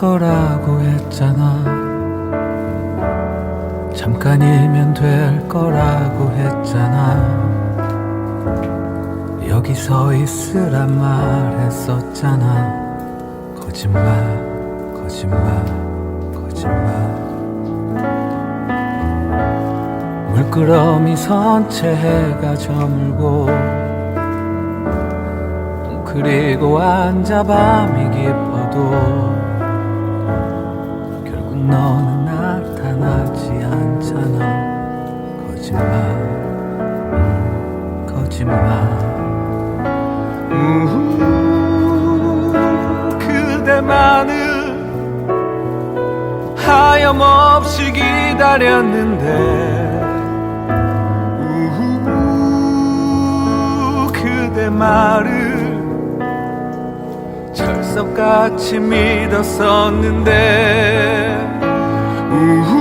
거라고 했잖아. 잠깐이면 될 거라고 했잖아. 여기 서 있으란 말 했었잖아. 거짓말 거짓말 거짓말. 물끄러미 선채 해가 저물고 그리고 앉아 밤이 깊어 음, 거짓말 우후, 그대만을 하염없이 기다렸는데. 그대 말을 철석같이 믿었었는데. 우후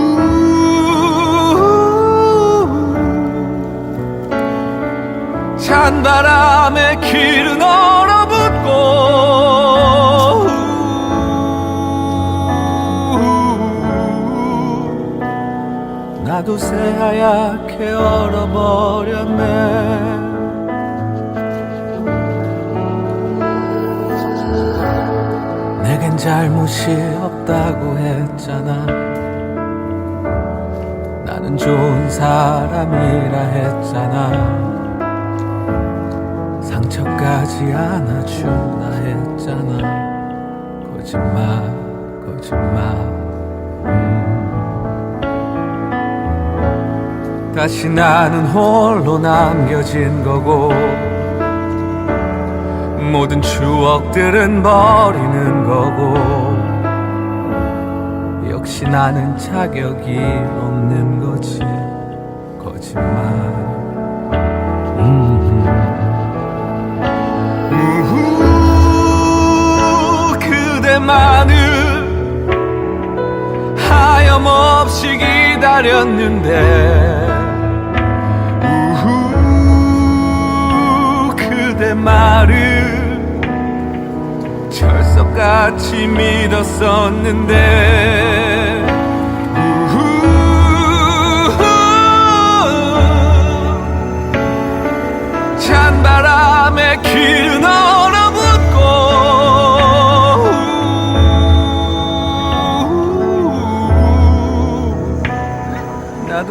찬 바람에 길은 얼어붙고 나도 새하얗게 얼어버렸네. 내겐 잘못이 없다고 했잖아. 나는 좋은 사람이라 했잖아 상처까지 안아주나 했잖아. 거짓말 거짓말 음. 다시 나는 홀로 남겨진 거고 모든 추억들은 버리는 거고 역시 나는 자격이 없는 거지. 거짓말 그대만을 하염없이 기다렸는데 우후 그대 말을 철석같이 믿었었는데 찬바람에 길은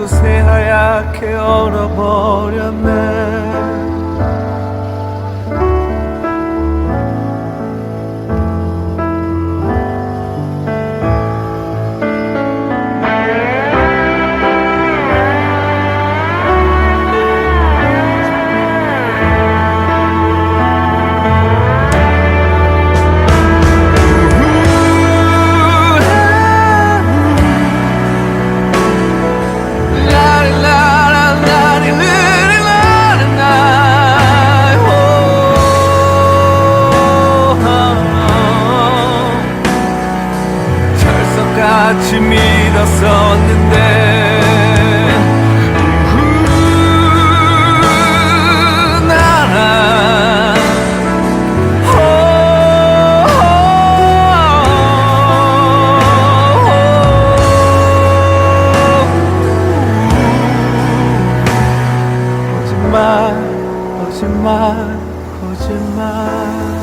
새하얗게 얼어버렸네 같이 믿었었는데 거짓말 거짓말 거짓말